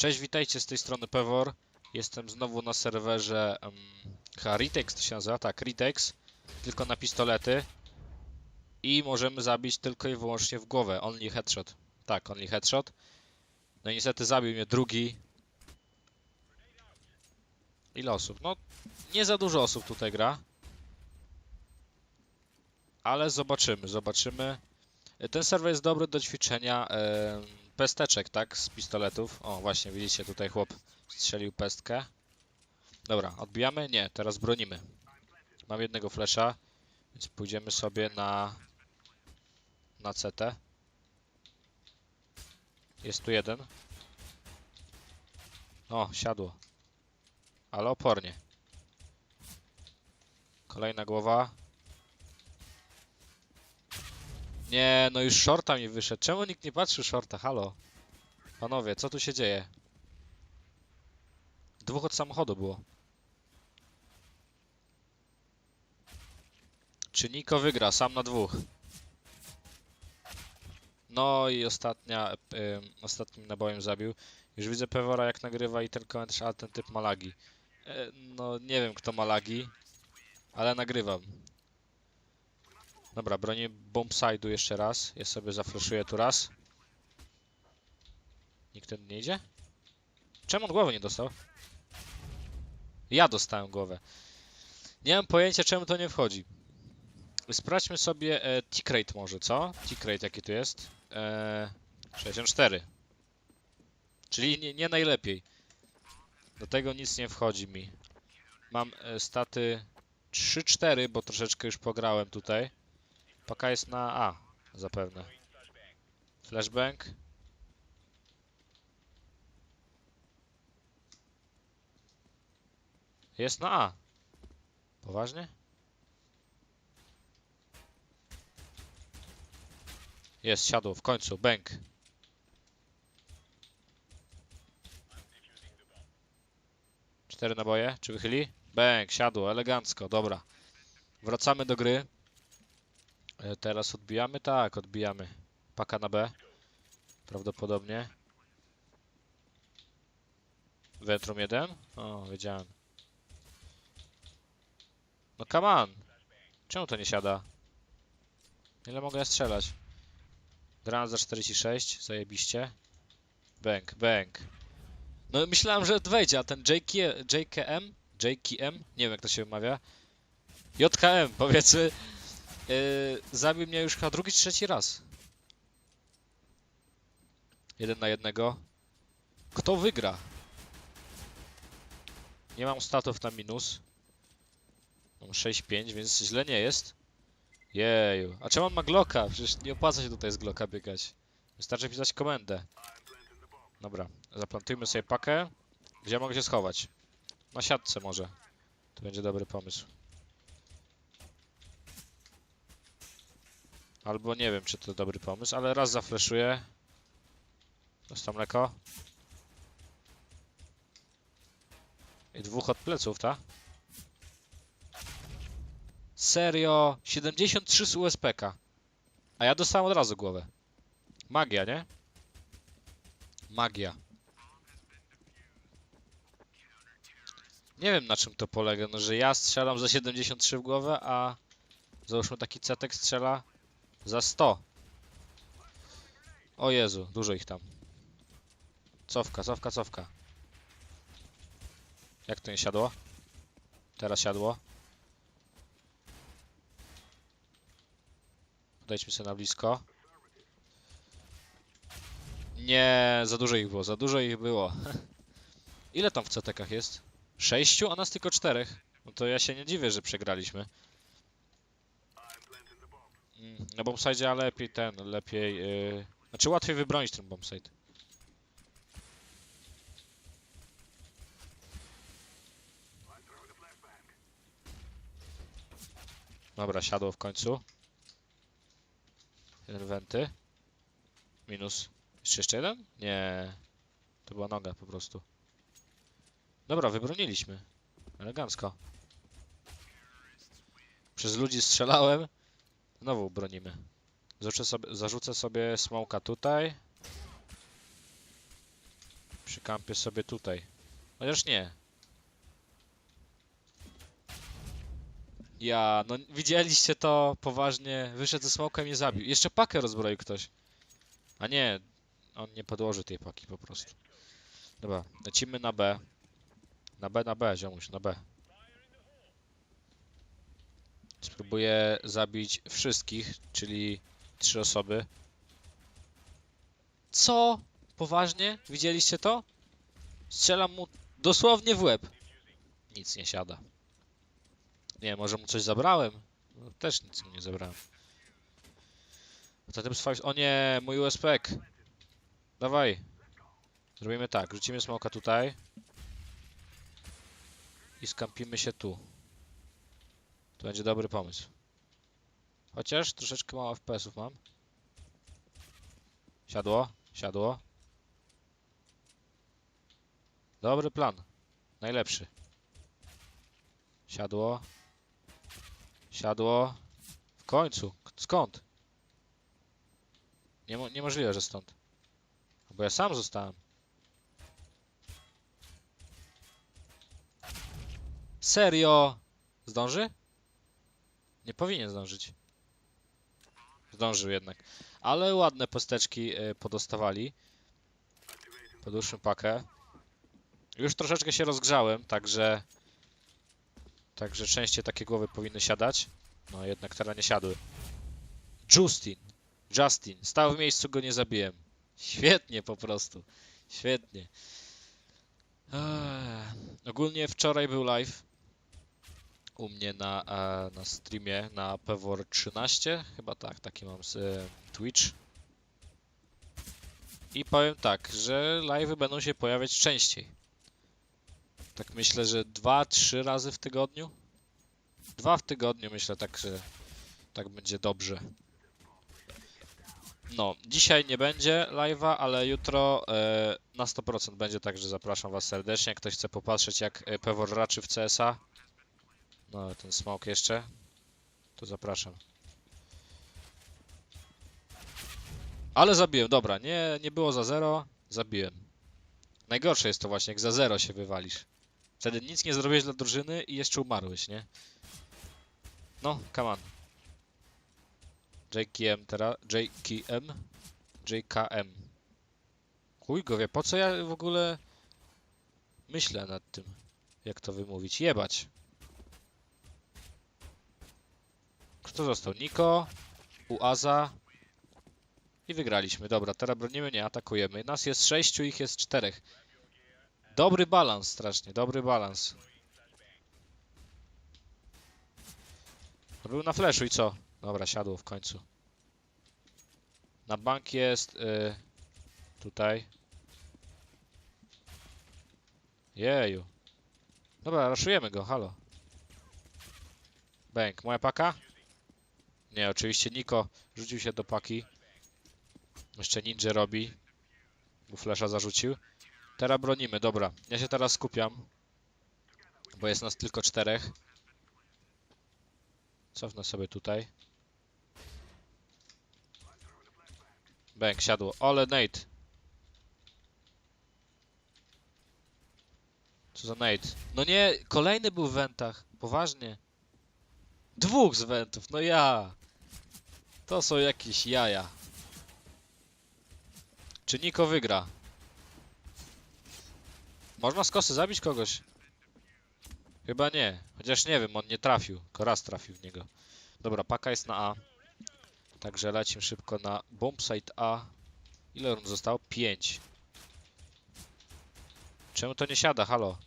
Cześć, witajcie z tej strony Pewor. Jestem znowu na serwerze um, Ritex to się nazywa, tak, Ritex, tylko na pistolety. I możemy zabić tylko i wyłącznie w głowę, only headshot. Tak, only headshot. No i niestety zabił mnie drugi. Ile osób? No, nie za dużo osób tutaj gra. Ale zobaczymy, zobaczymy. Ten serwer jest dobry do ćwiczenia pesteczek, tak? Z pistoletów. O, właśnie, widzicie, tutaj chłop strzelił pestkę. Dobra, odbijamy? Nie, teraz bronimy. Mam jednego flesza, więc pójdziemy sobie na na CT. Jest tu jeden. O, siadło. Ale opornie. Kolejna głowa. Nie, no już shorta mi wyszedł. Czemu nikt nie patrzy shorta? Halo. Panowie, co tu się dzieje? Dwóch od samochodu było. Czy Niko wygra? Sam na dwóch. No i ostatnia, ym, ostatnim nabojem zabił. Już widzę Pewora jak nagrywa i ten komentarz, a ten typ ma lagi. E, no nie wiem kto ma lagi, ale nagrywam. Dobra, bronię bombside'u jeszcze raz. Ja sobie zafreszuję tu raz. Nikt ten nie idzie? Czemu on głowy nie dostał? Ja dostałem głowę. Nie mam pojęcia czemu to nie wchodzi. Sprawdźmy sobie e, tick rate może, co? Tick rate jaki tu jest? E, 64. Czyli nie, nie najlepiej. Do tego nic nie wchodzi mi. Mam e, staty 3-4, bo troszeczkę już pograłem tutaj. Paka jest na A, zapewne. Flashbang. Jest na A. Poważnie? Jest, siadło, w końcu, bęk. Cztery naboje, czy wychyli? Bęk, siadło, elegancko, dobra. Wracamy do gry. E, Teraz odbijamy? Tak, odbijamy. Paka na B. Prawdopodobnie. Ventrum 1? O, wiedziałem. No come on! Czemu to nie siada? Ile mogę strzelać? Granat za 46, zajebiście. Bęk, bęk. No myślałem, że wejdzie, a ten JK, JKM? JKM? Nie wiem jak to się wymawia. JKM, powiedzmy. Yy, zabił mnie już chyba drugi trzeci raz. Jeden na jednego. Kto wygra? Nie mam statów na minus. Mam 6-5, więc źle nie jest. Jeju. A czemu on ma Glocka? Przecież nie opłaca się tutaj z Glocka biegać. Wystarczy pisać komendę. Dobra, zaplantujmy sobie pakę. Gdzie mogę się schować? Na siatce może. To będzie dobry pomysł. Albo nie wiem, czy to dobry pomysł, ale raz zafleszuję. Dostał mleko. I dwóch od pleców, tak? Serio? 73 z USPK. A ja dostałem od razu głowę. Magia, nie? Magia. Nie wiem na czym to polega, no że ja strzelam za 73 w głowę, a załóżmy taki cetek strzela za 100. O Jezu, dużo ich tam. Cofka, cofka, cofka. Jak to nie siadło? Teraz siadło. Podejdźmy sobie na blisko. Nie, za dużo ich było, za dużo ich było. Ile tam w CTK jest? Sześciu, a nas tylko czterech. No to ja się nie dziwię, że przegraliśmy. Na bombsite lepiej ten, lepiej... Yy... Znaczy łatwiej wybronić ten bombsite. Dobra, siadło w końcu. Jeden wenty. Minus. Jeszcze jeszcze jeden? Nie. To była noga po prostu. Dobra, wybroniliśmy. Elegancko. Przez ludzi strzelałem. Znowu bronimy. Zarzucę sobie, zarzucę sobie smoka tutaj. Przykampię sobie tutaj. Chociaż nie. Ja, no widzieliście to poważnie. Wyszedł ze smokiem i nie zabił. Jeszcze pakę rozbroił ktoś. A nie, on nie podłoży tej paki po prostu. Dobra, lecimy na B. Na B, na B, ziomuś, na B. Spróbuję zabić wszystkich, czyli trzy osoby. Co? Poważnie? Widzieliście to? Strzelam mu dosłownie w łeb. Nic nie siada. Nie, może mu coś zabrałem? No, też nic mu nie zabrałem. Zatem swoich... O nie, mój USPek. Dawaj. Zrobimy tak, rzucimy smoka tutaj. I skampimy się tu. To będzie dobry pomysł. Chociaż troszeczkę mało FPS-ów mam. Siadło, siadło. Dobry plan. Najlepszy. Siadło. Siadło. W końcu. Skąd? Niemo niemożliwe, że stąd. Bo ja sam zostałem. Serio? Zdąży? Nie powinien zdążyć. Zdążył jednak. Ale ładne posteczki y, podostawali. Podłóżmy pakę. Już troszeczkę się rozgrzałem, także... Także częściej takie głowy powinny siadać. No jednak teraz nie siadły. Justin. Justin. Stał w miejscu, go nie zabiłem. Świetnie po prostu. Świetnie. Eee, ogólnie wczoraj był live u mnie na, e, na streamie na Pewor 13, chyba tak, taki mam z e, Twitch. I powiem tak, że live'y będą się pojawiać częściej. Tak myślę, że 2-3 razy w tygodniu. Dwa w tygodniu myślę tak, że tak będzie dobrze. No, dzisiaj nie będzie live'a, ale jutro e, na 100% będzie, także zapraszam Was serdecznie. Ktoś chce popatrzeć jak Pewor raczy w CSa, no ten smoke jeszcze, to zapraszam. Ale zabiłem, dobra, nie, nie było za zero, zabiłem. Najgorsze jest to właśnie, jak za zero się wywalisz. Wtedy nic nie zrobiłeś dla drużyny i jeszcze umarłeś, nie? No, come on. JKM teraz, JKM, JKM. Chuj go wie, po co ja w ogóle myślę nad tym, jak to wymówić. Jebać. Kto został? Niko, Uaza i wygraliśmy. Dobra, teraz bronimy, nie atakujemy. Nas jest sześciu, ich jest czterech. Dobry balans, strasznie, dobry balans. Był na flashu i co? Dobra, siadło w końcu. Na bank jest y, tutaj. Jeju. Dobra, raszujemy go, halo. Bęk, moja paka? Nie, oczywiście Niko rzucił się do paki. Jeszcze ninja robi. Bo flasha zarzucił. Teraz bronimy, dobra. Ja się teraz skupiam. Bo jest nas tylko czterech. Cofnę sobie tutaj. Bęk, siadło. Ole, Nate. Co za Nate? No nie, kolejny był w wentach. Poważnie. Dwóch z wentów, no ja. To są jakieś jaja. Czy Niko wygra? Można z kosy zabić kogoś? Chyba nie. Chociaż nie wiem, on nie trafił. Tylko raz trafił w niego. Dobra, paka jest na A. Także lecimy szybko na bombsite A. Ile rund zostało? 5. Czemu to nie siada? Halo?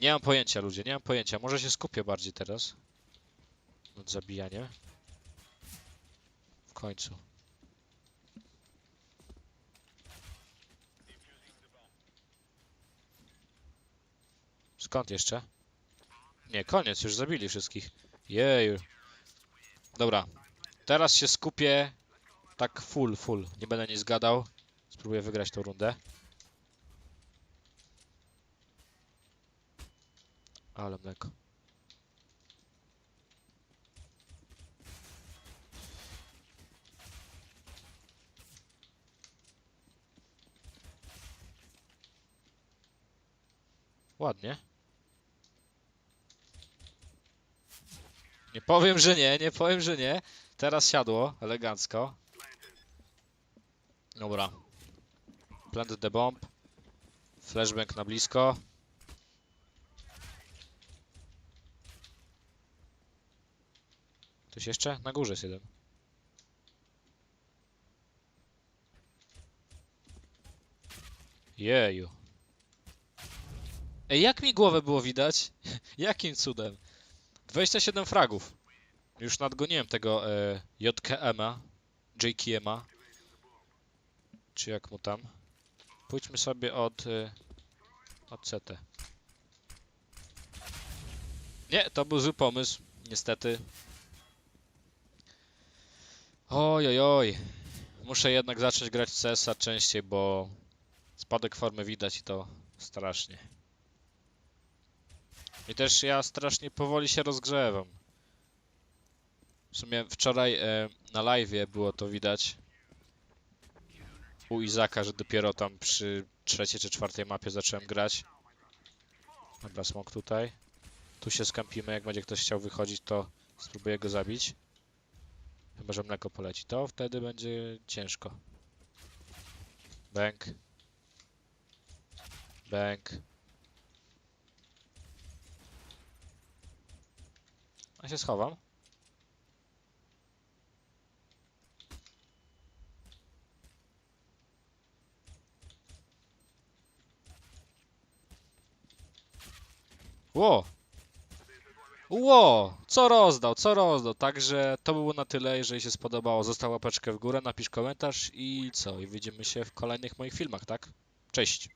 Nie mam pojęcia, ludzie, nie mam pojęcia. Może się skupię bardziej teraz. Nad zabijaniem. W końcu. Skąd jeszcze? Nie, koniec, już zabili wszystkich. Jeju. Dobra, teraz się skupię tak full, full. Nie będę nic gadał. Spróbuję wygrać tą rundę. Ale mleko. Ładnie. Nie powiem, że nie, nie powiem, że nie. Teraz siadło, elegancko. Dobra. Plant the bomb. Flashbang na blisko. Ktoś jeszcze? Na górze jest jeden. Jeju. Ej, jak mi głowę było widać? Jakim cudem? 27 fragów. Już nadgoniłem tego e, JKM-a, JKM-a. Czy jak mu tam? Pójdźmy sobie od, e, od CT. Nie, to był zły pomysł, niestety. Oj, oj, oj. Muszę jednak zacząć grać w CS-a częściej, bo spadek formy widać i to strasznie. I też ja strasznie powoli się rozgrzewam. W sumie wczoraj e, na live było to widać u Izaka, że dopiero tam przy trzeciej czy czwartej mapie zacząłem grać. Dobra, smok tutaj. Tu się skampimy, jak będzie ktoś chciał wychodzić, to spróbuję go zabić. Chyba, że mleko poleci. To wtedy będzie ciężko. Bęk. Bęk. A się schowam. Ło! Ło! Co rozdał, co rozdał. Także to było na tyle. Jeżeli się spodobało, zostaw łapeczkę w górę, napisz komentarz i co? I widzimy się w kolejnych moich filmach, tak? Cześć!